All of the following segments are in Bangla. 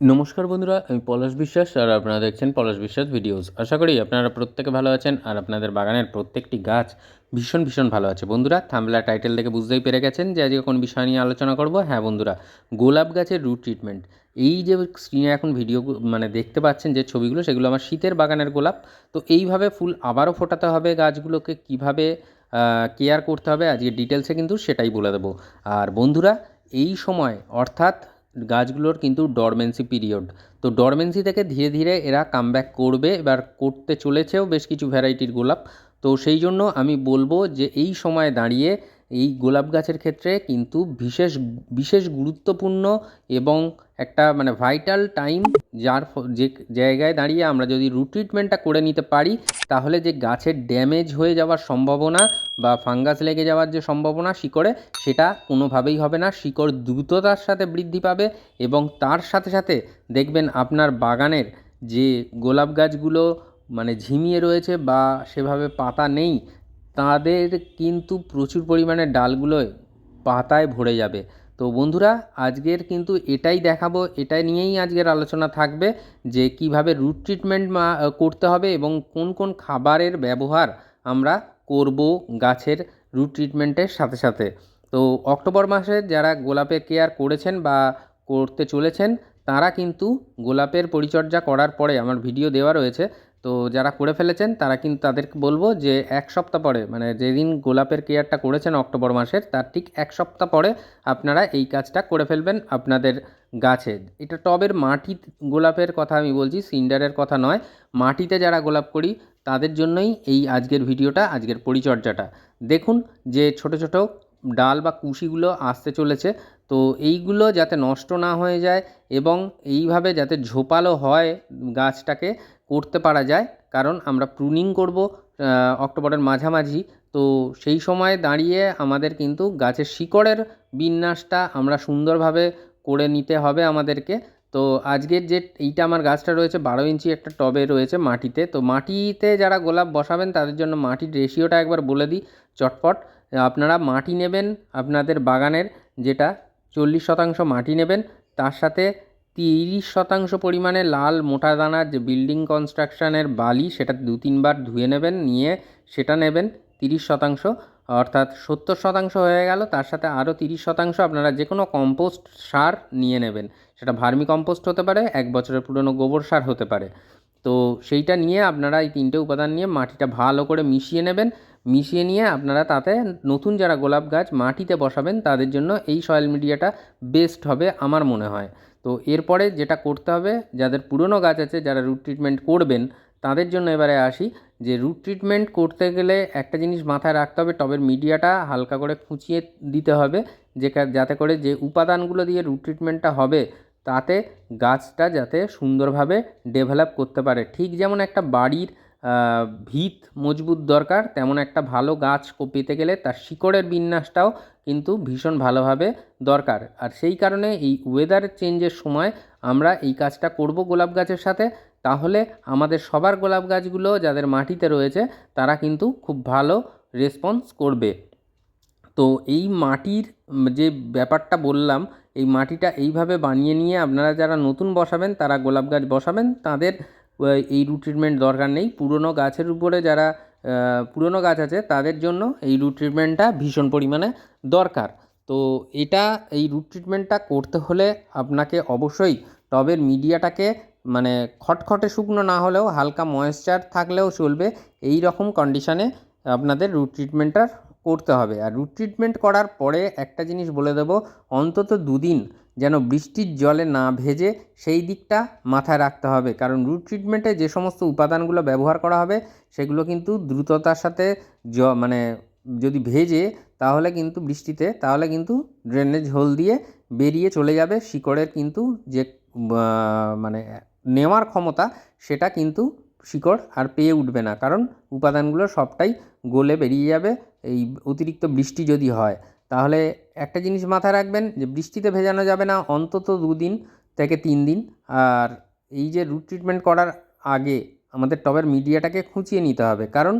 নমস্কার বন্ধুরা, আমি পলাশ বিশ্বাস আর আপনারা দেখছেন পলাশ বিশ্বাস ভিডিওস। আশা করি আপনারা প্রত্যেকে ভালো আছেন আর আপনাদের বাগানের প্রত্যেকটি গাছ ভীষণ ভীষণ ভালো আছে। বন্ধুরা, থামলা টাইটেল দেখে বুঝতেই পেরে গেছেন যে আজকে কোন বিষয় নিয়ে আলোচনা করব। হ্যাঁ বন্ধুরা, গোলাপ গাছের রুট ট্রিটমেন্ট এই যে স্ক্রিনে এখন ভিডিও মানে দেখতে পাচ্ছেন যে ছবিগুলো, সেগুলো আমার শীতের বাগানের গোলাপ। তো এইভাবে ফুল আবারও ফোটাতে হবে গাছগুলোকে, কীভাবে কেয়ার করতে হবে আজকে ডিটেলসে কিন্তু সেটাই বলে দেবো। আর বন্ধুরা, এই সময় অর্থাৎ গাছগুলোর কিন্তু ডরমেন্সি পিরিয়ড তো ডরমেন্সি থেকে ধীরে ধীরে এরা কামব্যাক করবে, এবার করতে চলেছেও বেশ কিছু ভ্যারাইটির গোলাপ। তো সেই জন্য আমি বলব যে এই সময় দাঁড়িয়ে এই গোলাপ গাছের ক্ষেত্রে কিন্তু বিশেষ বিশেষ গুরুত্বপূর্ণ এবং একটা মানে ভাইটাল টাইম যার যে জায়গায় দাঁড়িয়ে আমরা যদি রুট ট্রিটমেন্টটা করে নিতে পারি, তাহলে যে গাছের ড্যামেজ হয়ে যাওয়ার সম্ভাবনা বা ফাঙ্গাস লেগে যাওয়ার যে সম্ভাবনা শিকড়ে, সেটা কোনোভাবেই হবে না। শিকড় দ্রুততার সাথে বৃদ্ধি পাবে এবং তার সাথে সাথে দেখবেন আপনার বাগানের যে গোলাপ গাছগুলো মানে ঝিমিয়ে রয়েছে বা সেভাবে পাতা নেই তাদের কিন্তু প্রচুর পরিমাণে ডালগুলোয় পাতায় ভরে যাবে। তো বন্ধুরা, আজকের কিন্তু এটাই দেখাবো, এটাই নিয়েই আজকের আলোচনা থাকবে যে কীভাবে রুট ট্রিটমেন্ট করতে হবে এবং কোন কোন খাবারের ব্যবহার আমরা করব গাছের রুট ট্রিটমেন্টের সাথে সাথে। তো অক্টোবর মাসে যারা গোলাপের কেয়ার করেছেন বা করতে চলেছেন, তারা কিন্তু গোলাপের পরিচর্যা করার পরে, আমার ভিডিও দেওয়া রয়েছে তো যারা করে ফেলেছেন, তারা কিন্তু তাদেরকে বলব যে এক সপ্তাহ পরে মানে যেদিন গোলাপের কেয়ারটা করেছেন অক্টোবর মাসের, তার ঠিক এক সপ্তাহ পরে আপনারা এই কাজটা করে ফেলবেন আপনাদের গাছে। এটা টবের মাটি গোলাপের কথা আমি বলছি, সিন্ডারের কথা নয়। মাটিতে যারা গোলাপ করি, তাদের জন্যই এই আজকের ভিডিওটা, আজকের পরিচর্যাটা। দেখুন যে ছোট ছোট ডাল বা কুশিগুলো আসতে চলেছে, তো এইগুলো যাতে নষ্ট না হয়ে যায় এবং এইভাবে যাতে ঝোপালো হয় গাছটাকে করতে পারা যায়, কারণ আমরা প্রুনিং করব অক্টোবরের মাঝামাঝি। তো সেই সময় দাঁড়িয়ে আমাদের কিন্তু গাছের শিকড়ের বিন্যাসটা আমরা সুন্দরভাবে করে নিতে হবে আমাদেরকে। তো আজকের যে এইটা আমার গাছটা রয়েছে, বারো ইঞ্চি একটা টবে রয়েছে মাটিতে। তো মাটিতে যারা গোলাপ বসাবেন, তাদের জন্য মাটির রেশিওটা একবার বলে দিই চটপট। আপনারা মাটি নেবেন, আপনাদের বাগানের যেটা চল্লিশ শতাংশ মাটি নেবেন, তার সাথে তিরিশ শতাংশ পরিমাণে লাল মোটা দানার যে বিল্ডিং কনস্ট্রাকশানের বালি, সেটা দু তিনবার ধুয়ে নেবেন, নিয়ে সেটা নেবেন তিরিশ শতাংশ। অর্থাৎ সত্তর শতাংশ হয়ে গেল, তার সাথে আরও তিরিশ শতাংশ আপনারা যে কোনো কম্পোস্ট সার নিয়ে নেবেন। সেটা ভার্মি কম্পোস্ট হতে পারে, এক বছরের পুরনো গোবর সার হতে পারে। তো সেইটা নিয়ে আপনারা এই তিনটে উপাদান নিয়ে মাটিটা ভালো করে মিশিয়ে নেবেন। মিশিয়ে নিয়ে আপনারা তাতে নতুন যারা গোলাপ গাছ মাটিতে বসাবেন, তাদের জন্য এই সয়েল মিডিয়াটা বেস্ট হবে, আমার মনে হয়। তো এরপরে যেটা করতে হবে, যাদের পুরনো গাছ আছে, যারা রুট ট্রিটমেন্ট করবেন, তাদের জন্য এবারে আসি যে রুট ট্রিটমেন্ট করতে গেলে একটা জিনিস মাথায় রাখতে হবে, টবের মিডিয়াটা হালকা করে খুঁচিয়ে দিতে হবে যে যাতে করে যে উপাদানগুলো দিয়ে রুট ট্রিটমেন্টটা হবে, তাতে গাছটা যাতে সুন্দরভাবে ডেভেলপ করতে পারে। ঠিক যেমন একটা বাড়ির ভিত মজবুত দরকার, তেমন একটা ভালো গাছ পেতে গেলে তার শিকড়ের বিন্যাসটাও কিন্তু ভীষণ ভালোভাবে দরকার। আর সেই কারণে এই ওয়েদার চেঞ্জের সময় আমরা এই কাজটা করব গোলাপ গাছের সাথে, তাহলে আমাদের সবার গোলাপ গাছগুলো যাদের মাটিতে রয়েছে, তারা কিন্তু খুব ভালো রেসপন্স করবে। তো এই মাটির যে ব্যাপারটা বললাম, এই মাটিটা এইভাবে বানিয়ে নিয়ে আপনারা যারা নতুন বসাবেন, তারা গোলাপ গাছ বসাবেন, তাদের এই রুট ট্রিটমেন্ট দরকার নেই। পুরনো গাছের উপরে যারা পুরনো গাছ আছে, তাদের জন্য এই রুট ট্রিটমেন্টটা ভীষণ পরিমাণে দরকার। তো এটা, এই রুট ট্রিটমেন্টটা করতে হলে আপনাকে অবশ্যই টবের মিডিয়াটাকে মানে খটখটে শুকনো না হলেও হালকা ময়েশ্চার থাকলেও চলবে। এই রকম কন্ডিশানে আপনাদের রুট ট্রিটমেন্টটা করতে হবে। আর রুট ট্রিটমেন্ট করার পরে একটা জিনিস বলে দেবো, অন্তত দুদিন যেন বৃষ্টির জলে না ভেজে সেই দিকটা মাথায় রাখতে হবে। কারণ রুট ট্রিটমেন্টে যে সমস্ত উপাদানগুলো ব্যবহার করা হবে, সেগুলো কিন্তু দ্রুততার সাথে জ মানে যদি ভেজে তাহলে কিন্তু বৃষ্টিতে, তাহলে কিন্তু ড্রেনেজ হোল দিয়ে বেরিয়ে চলে যাবে। শিকড়ের কিন্তু যে মানে নেওয়ার ক্ষমতা সেটা কিন্তু শিকড় আর পেয়ে উঠবে না। কারণ উপাদানগুলো সবটাই গলে বেরিয়ে যাবে। এই অতিরিক্ত বৃষ্টি যদি হয়, তাহলে একটা জিনিস মাথায় রাখবেন যে বৃষ্টিতে ভেজানো যাবে না, অন্তত দুদিন থেকে তিন দিন। আর এই যে রুট ট্রিটমেন্ট করার আগে আমাদের টবের মিডিয়াটাকে খুঁচিয়ে নিতে হবে। কারণ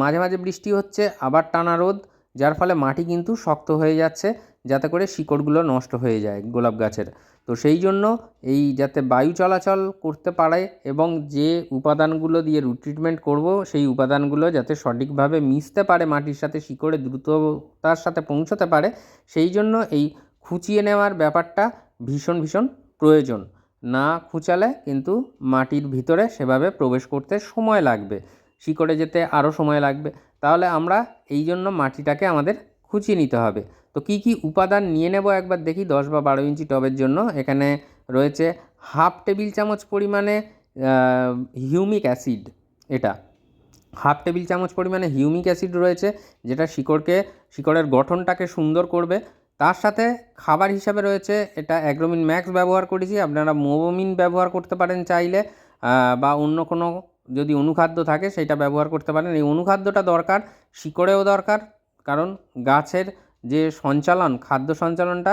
মাঝে মাঝে বৃষ্টি হচ্ছে, আবার টানা রোদ, যার ফলে মাটি কিন্তু শক্ত হয়ে যাচ্ছে। যাতে করে শিকড়গুলো নষ্ট হয়ে যায় গোলাপ গাছের। তো সেই জন্য এই যাতে বায়ু চলাচল করতে পারে এবং যে উপাদানগুলো দিয়ে রুট ট্রিটমেন্ট করব, সেই উপাদানগুলো যাতে সঠিকভাবে মিশতে পারে মাটির সাথে, শিকড়ে দ্রুততার সাথে পৌঁছতে পারে, সেই জন্য এই খুঁচিয়ে নেওয়ার ব্যাপারটা ভীষণ ভীষণ প্রয়োজন। না খুঁচালে কিন্তু মাটির ভিতরে সেভাবে প্রবেশ করতে সময় লাগবে, শিকড়ে যেতে আরও সময় লাগবে। তাহলে আমরা এই জন্য মাটিটাকে আমাদের খুঁচিয়ে নিতে হবে। তো কী কী উপাদান নিয়ে নেব একবার দেখি, দশ বা বারো ইঞ্চি টবের জন্য। এখানে রয়েছে হাফ টেবিল চামচ পরিমাণে হিউমিক অ্যাসিড, এটা। হাফ টেবিল চামচ পরিমাণে হিউমিক অ্যাসিড রয়েছে, যেটা শিকড়কে, শিকড়ের গঠনটাকে সুন্দর করবে। তার সাথে খাবার হিসাবে রয়েছে, এটা অ্যাগ্রোমিন ম্যাক্স ব্যবহার করেছি, আপনারা মোবোমিন ব্যবহার করতে পারেন চাইলে বা অন্য কোনো যদি অনুখাদ্য থাকে, সেটা ব্যবহার করতে পারেন। এই অনুখাদ্যটা দরকার, শিকড়েও দরকার, কারণ গাছের যে সঞ্চালন, খাদ্য সঞ্চালনটা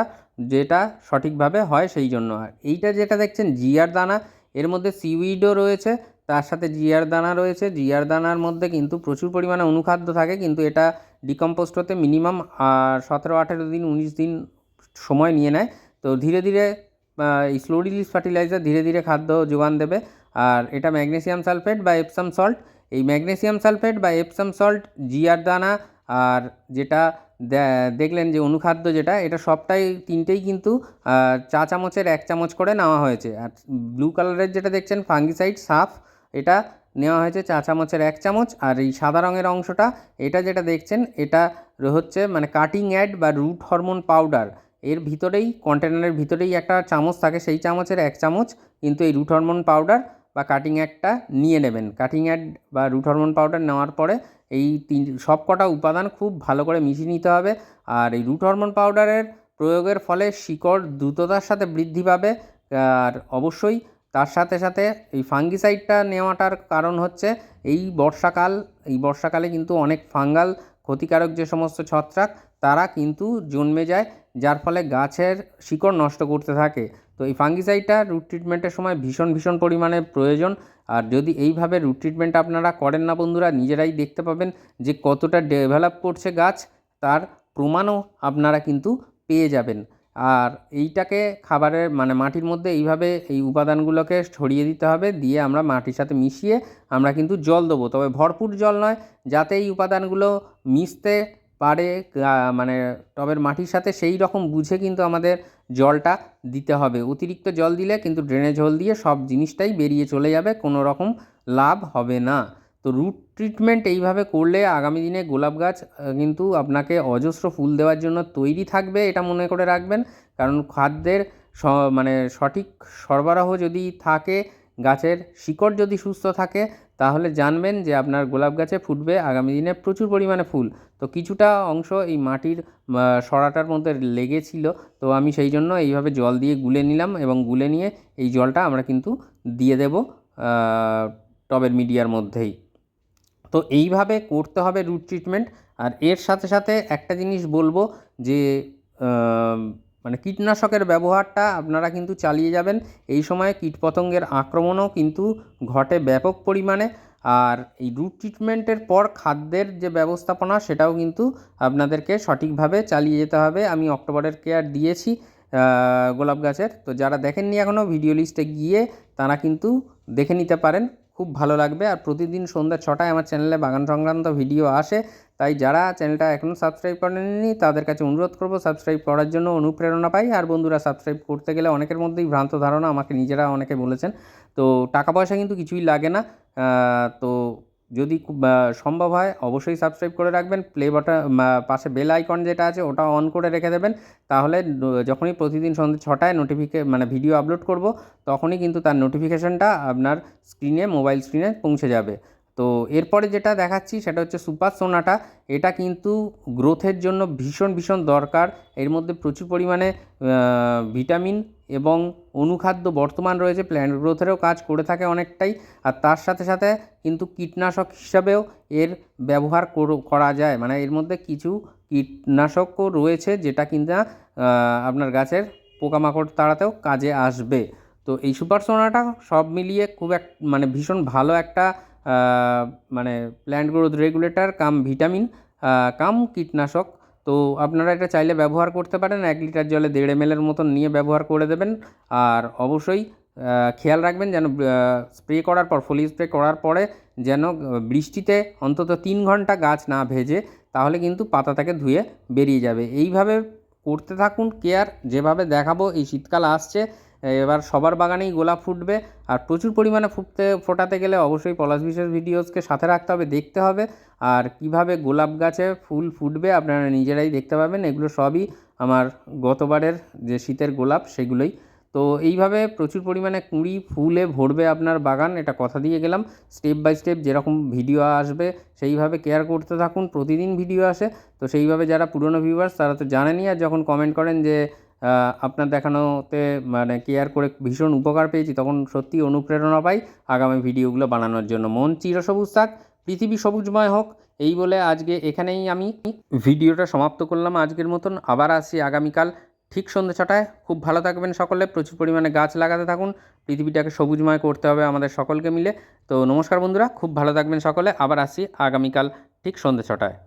যেটা সঠিকভাবে হয় সেই জন্য আর এইটা যেটা দেখছেন জিয়ার দানা, এর মধ্যে সিউইডও রয়েছে, তার সাথে জিয়ার দানা রয়েছে। জিয়ার দানার মধ্যে কিন্তু প্রচুর পরিমাণে অনুখাদ্য থাকে, কিন্তু এটা ডিকম্পোস্ট হতে মিনিমাম সতেরো, আঠেরো দিন, উনিশ দিন সময় নিয়ে নেয়। তো ধীরে ধীরে স্লো রিলিজ ফার্টিলাইজার ধীরে ধীরে খাদ্য যোগান দেবে। আর এটা ম্যাগনেসিয়াম সালফেট বা এপসাম সল্ট এই ম্যাগনেসিয়াম সালফেট বা এপসাম সল্ট জিয়ার দানা, আর যেটা দেখলেন যে অনুখাদ্য যেটা, এটা সবটাই, তিনটেই কিন্তু চা চামচের এক চামচ করে নেওয়া হয়েছে। আর ব্লু কালারের যেটা দেখছেন ফাঙ্গিসাইড সাফ এটা নেওয়া হয়েছে চা চামচের এক চামচ। আর এই সাদা রঙের অংশটা, এটা যেটা দেখছেন, এটা হচ্ছে মানে কাটিং অ্যাড বা রুট হরমোন পাউডার এর ভিতরেই কন্টেনারের ভিতরেই একটা চামচ থাকে, সেই চামচের এক চামচ, কিন্তু এই রুট হরমোন পাউডার বা কাটিং অ্যাডটা নিয়ে নেবেন। কাটিং অ্যাড বা রুট হরমোন পাউডার নেওয়ার পরে এই তিন, সব কটা উপাদান খুব ভালো করে মিশিয়ে নিতে হবে। আর এই রুট হরমোন পাউডারের প্রয়োগের ফলে শিকড় দ্রুততার সাথে বৃদ্ধি পাবে। আর অবশ্যই তার সাথে সাথে এই ফাঙ্গিসাইডটা নেওয়াটার কারণ হচ্ছে এই বর্ষাকাল, এই বর্ষাকালে কিন্তু অনেক ফাঙ্গাল ক্ষতিকারক যে সমস্ত ছত্রাক, তারা কিন্তু জন্মে যায়, যার ফলে গাছের শিকড় নষ্ট করতে থাকে। তো এই ফাঙ্গিসাইডটা রুট ট্রিটমেন্টের সময় ভীষণ ভীষণ পরিমাণে প্রয়োজন। আর যদি এইভাবে রুট ট্রিটমেন্ট আপনারা করেন না বন্ধুরা, নিজেরাই দেখতে পাবেন যে কতটা ডেভেলপ করছে গাছ, তার প্রমাণও আপনারা কিন্তু পেয়ে যাবেন। আর এইটাকে খাবারের মানে মাটির মধ্যে এইভাবে এই উপাদানগুলোকে ছড়িয়ে দিতে হবে, দিয়ে আমরা মাটির সাথে মিশিয়ে আমরা কিন্তু জল দেবো। তবে ভরপুর জল নয়, যাতে এই উপাদানগুলো মিশতে পারে মানে টবের মাটির সাথে সেই রকম বুঝে কিন্তু আমাদের জলটা দিতে হবে। অতিরিক্ত জল দিলে কিন্তু ড্রেনেজ হোল দিয়ে সব জিনিসটাই বেরিয়ে চলে যাবে, কোনো রকম লাভ হবে না। তো রুট ট্রিটমেন্ট এইভাবে করলে আগামী দিনে গোলাপ গাছ কিন্তু আপনাকে অজস্র ফুল দেওয়ার জন্য তৈরি থাকবে এটা মনে করে রাখবেন। কারণ খাদ্যের মানে সঠিক সরবরাহ যদি থাকে গাছের শিকড় যদি সুস্থ থাকে, তাহলে জানবেন যে আপনার গোলাপ গাছে ফুটবে আগামী দিনে প্রচুর পরিমাণে ফুল। তো কিছুটা অংশ এই মাটির সরাটার মধ্যে লেগেছিল, তো আমি সেই জন্য এইভাবে জল দিয়ে গুলে নিলাম এবং গুলে নিয়ে এই জলটা আমরা কিন্তু দিয়ে দেব টবের মিডিয়ার মধ্যেই। তো এইভাবে করতে হবে রুট ট্রিটমেন্ট। আর এর সাথে সাথে একটা জিনিস বলব যে মানে কীটনাশকের ব্যবহারটা আপনারা কিন্তু চালিয়ে যাবেন। এই সময় কীটপতঙ্গের আক্রমণও কিন্তু ঘটে ব্যাপক পরিমাণে। আর এই রুট ট্রিটমেন্টের পর খাদ্যের যে ব্যবস্থাপনা, সেটাও কিন্তু আপনাদেরকে সঠিকভাবে চালিয়ে যেতে হবে। আমি অক্টোবরের কেয়ার দিয়েছি গোলাপ গাছের। তো যারা দেখেননি এখনও ভিডিও লিস্টে গিয়ে, তারা কিন্তু দেখে নিতে পারেন। খুব ভালো লাগবে। আর প্রতিদিন সন্ধ্যা ছটায় আমার চ্যানেলে বাগান সংক্রান্ত ভিডিও আসে। তাই যারা চ্যানেলটা এখনও সাবস্ক্রাইব করেননি, তাদের কাছে অনুরোধ করব সাবস্ক্রাইব করার জন্য অনুপ্রেরণা পাই। আর বন্ধুরা সাবস্ক্রাইব করতে গেলে অনেকের মধ্যেই ভ্রান্ত ধারণা আমাকে নিজেরা অনেকে বলেছেন। তো টাকা পয়সা কিন্তু কিছুই লাগে না। তো যদি সম্ভব হয় অবশ্যই সাবস্ক্রাইব করে রাখবেন। প্লে বাটন পাশে বেল আইকন যেটা আছে, ওটা অন করে রেখে দেবেন। তাহলে যখনই প্রতিদিন সন্ধ্যে ছটায় নোটিফিকে মানে ভিডিও আপলোড করব, তখনই কিন্তু তার নোটিফিকেশানটা আপনার স্ক্রিনে মোবাইল স্ক্রিনে পৌঁছে যাবে। তো এরপরে যেটা দেখাচ্ছি সেটা হচ্ছে সুপার সোনাটা। এটা কিন্তু গ্রোথের জন্য ভীষণ ভীষণ দরকার। এর মধ্যে প্রচুর পরিমাণে ভিটামিন এবং অনুখাদ্য বর্তমান রয়েছে। প্ল্যান্ট গ্রোথেরও কাজ করে থাকে অনেকটাই। আর তার সাথে সাথে কিন্তু কীটনাশক হিসাবেও এর ব্যবহার করা যায়। মানে এর মধ্যে কিছু কীটনাশকও রয়েছে যেটা কিনা আপনার গাছের পোকামাকড় তাড়াতেও কাজে আসবে। তো এই সুপার সোনাটা সব মিলিয়ে খুব এক মানে ভীষণ ভালো একটা মানে plant growth regulator cum vitamin cum কীটনাশক। তো আপনারা এটা চাইলে ব্যবহার করতে পারেন, এক লিটার জলে দেড় এমএলের মতন নিয়ে ব্যবহার করে দেবেন। আর অবশ্যই খেয়াল রাখবেন যেন স্প্রে করার পর ফলি স্প্রে করার পরে যেন বৃষ্টিতে অন্তত তিন ঘণ্টা গাছ না ভেজে তাহলে কিন্তু পাতা থেকে ধুয়ে বেরিয়ে যাবে। এইভাবে করতে থাকুন কেয়ার যেভাবে দেখাবো, এই শীতকাল আসছে। এবার সবার বাগানেই গোলাপ ফুটবে আর প্রচুর পরিমাণে ফুটতে, ফোটাতে গেলে অবশ্যই পলাশ বিশেষ ভিডিওসকে সাথে রাখতে হবে, দেখতে হবে। আর কীভাবে গোলাপ গাছে ফুল ফুটবে আপনারা নিজেরাই দেখতে পাবেন। এগুলো সবই আমার গতবারের যে শীতের গোলাপ সেগুলোই। তো এইভাবে প্রচুর পরিমাণে কুঁড়ি ফুলে ভরবে আপনার বাগান, এটা কথা দিয়ে গেলাম। স্টেপ বাই স্টেপ যেরকম ভিডিও আসবে, সেইভাবে কেয়ার করতে থাকুন। প্রতিদিন ভিডিও আসে, তো সেইভাবে যারা পুরনো ভিউয়ার্স তারা তো জানেনই। আর যখন কমেন্ট করেন যে আপনার দেখানোতে মানে কেয়ার করে ভীষণ উপকার পেয়েছি, তখন সত্যি অনুপ্রেরণা পাই আগামী ভিডিওগুলো বানানোর জন্য। মন চিরসবুজ থাক, পৃথিবী সবুজময় হোক, এই বলে আজকে এখানেই আমি ভিডিওটা সমাপ্ত করলাম আজকের মতন, আবার আসি আগামীকাল ঠিক সন্ধ্যে ছটায়। খুব ভালো থাকবেন সকলে, প্রচুর পরিমাণে গাছ লাগাতে থাকুন, পৃথিবীটাকে সবুজময় করতে হবে আমাদের সকলকে মিলে। তো নমস্কার বন্ধুরা, খুব ভালো থাকবেন সকলে, আবার আসি আগামীকাল ঠিক সন্ধ্যে ছটায়।